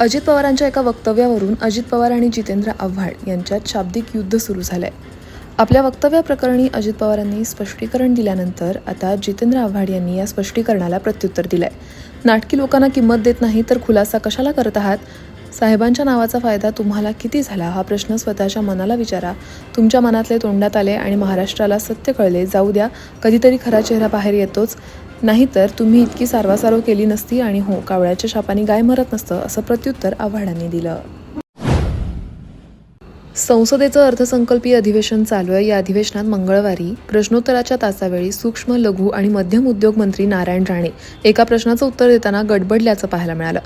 अजित पवारांच्या एका वक्तव्यावरून अजित पवार आणि जितेंद्र आव्हाड यांच्यात शाब्दिक युद्ध सुरू झालंय. आपल्या वक्तव्याप्रकरणी अजित पवारांनी स्पष्टीकरण दिल्यानंतर आता जितेंद्र आव्हाड यांनी या स्पष्टीकरणाला प्रत्युत्तर दिलंय. नाटकी लोकांना किंमत देत नाही तर खुलासा कशाला करत आहात? साहेबांच्या नावाचा फायदा तुम्हाला किती झाला? हा प्रश्न स्वतःच्या मनाला विचारा. तुमच्या मनातले तोंडात आले आणि महाराष्ट्राला सत्य कळले. जाऊ द्या. कधीतरी खरा चेहरा बाहेर येतोच. नाहीतर तुम्ही इतकी सारवासारव केली नसती आणि हो कावळ्याच्या शापाने गाय मरत नसतं असं प्रत्युत्तर आव्हाडांनी दिलं. संसदेचं अर्थसंकल्पीय अधिवेशन चालू आहे. या अधिवेशनात मंगळवारी प्रश्नोत्तराच्या तासावेळी सूक्ष्म लघु आणि मध्यम उद्योग मंत्री नारायण राणे एका प्रश्नाचं उत्तर देताना गडबडल्याचं पाहायला मिळालं.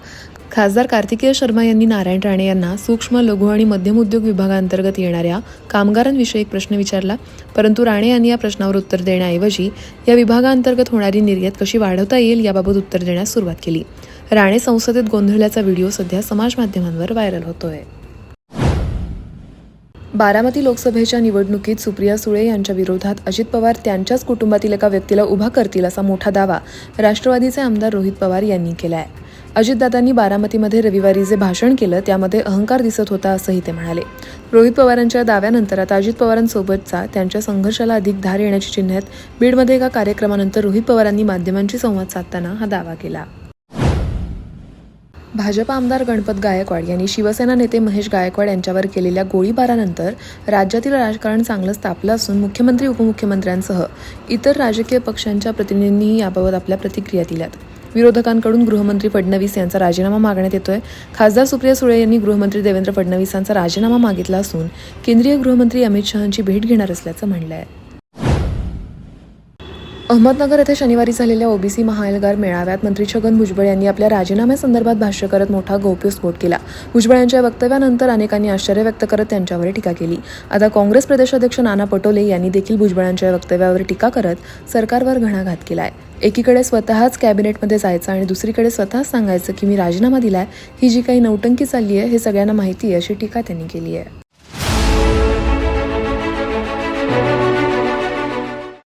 खासदार कार्तिकेय शर्मा यांनी नारायण राणे यांना सूक्ष्म लघु आणि मध्यम उद्योग विभागांतर्गत येणाऱ्या कामगारांविषयी एक प्रश्न विचारला. परंतु राणे यांनी या प्रश्नावर उत्तर देण्याऐवजी या विभागांतर्गत होणारी निर्यात कशी वाढवता येईल याबाबत उत्तर देण्यास सुरुवात केली. राणे संसदेत गोंधळल्याचा व्हिडिओ सध्या समाज माध्यमांवर व्हायरल होतोय. बारामती लोकसभेच्या निवडणुकीत सुप्रिया सुळे यांच्या विरोधात अजित पवार त्यांच्याच कुटुंबातील एका व्यक्तीला उभा करतील असा मोठा दावा राष्ट्रवादीचे आमदार रोहित पवार यांनी केला आहे अजितदादांनी बारामतीमध्ये रविवारी जे भाषण केलं त्यामध्ये अहंकार दिसत होता असंही ते म्हणाले. रोहित पवारांच्या दाव्यानंतर आता अजित पवारांसोबतचा त्यांच्या संघर्षाला अधिक धार येण्याची चिन्ह आहेत. बीडमध्ये एका कार्यक्रमानंतर रोहित पवारांनी माध्यमांशी संवाद साधताना हा दावा केला. भाजप आमदार गणपत गायकवाड यांनी शिवसेना नेते महेश गायकवाड यांच्यावर केलेल्या गोळीबारानंतर राज्यातील राजकारण चांगलंच तापलं असून मुख्यमंत्री उपमुख्यमंत्र्यांसह इतर राजकीय पक्षांच्या प्रतिनिधींनीही याबाबत आपल्या प्रतिक्रिया दिल्यात. विरोधकांकडून गृहमंत्री फडणवीस यांचा राजीनामा मागण्यात येतोय. खासदार सुप्रिया सुळे यांनी गृहमंत्री देवेंद्र फडणवीसांचा राजीनामा मागितला असून केंद्रीय गृहमंत्री अमित शहांची भेट घेणार असल्याचं म्हणलं आहे अहमदनगर येथे शनिवारी झालेल्या ओबीसी महाएल्गार मेळाव्यात मंत्री छगन भुजबळ यांनी आपल्या राजीनाम्यासंदर्भात भाष्य करत मोठा गौप्यस्फोट केला. भुजबळ यांच्या वक्तव्यानंतर अनेकांनी आश्चर्य व्यक्त करत त्यांच्यावर टीका केली. आता काँग्रेस प्रदेशाध्यक्ष नाना पटोले यांनी देखील भुजबळांच्या वक्तव्यावर टीका करत सरकारवर घणाघात केलाय. एकीकडे स्वतःच कॅबिनेटमध्ये जायचं आणि दुसरीकडे स्वतःच सांगायचं की मी राजीनामा दिलाय ही जी काही नौटंकी चालली आहे हे सगळ्यांना माहिती आहे अशी टीका त्यांनी केली आहे.